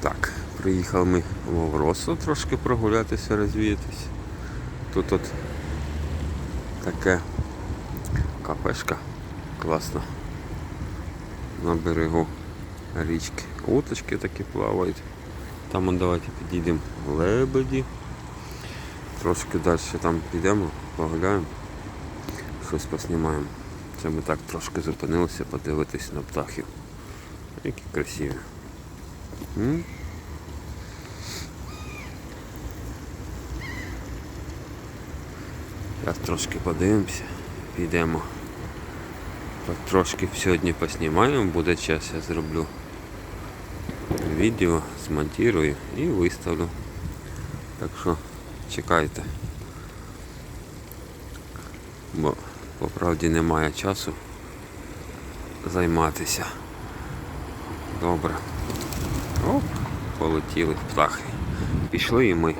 Так, приїхали ми в Овросу трошки прогулятися, розвіятися. Тут от таке кафешка класна. На берегу річки. Уточки такі плавають. Там давайте підійдемо лебеді. Трошки далі там підемо, погуляємо, щось поснімаємо. Це ми так трошки зупинилися подивитись на птахів. Які красиві. Зараз трошки подивимося, підемо. Трошки сьогодні поснімаємо, буде час, я зроблю відео, змонтирую і виставлю. Так що чекайте. Бо по правді немає часу займатися. Добре. Оп, полетіли птахи. Пішли і ми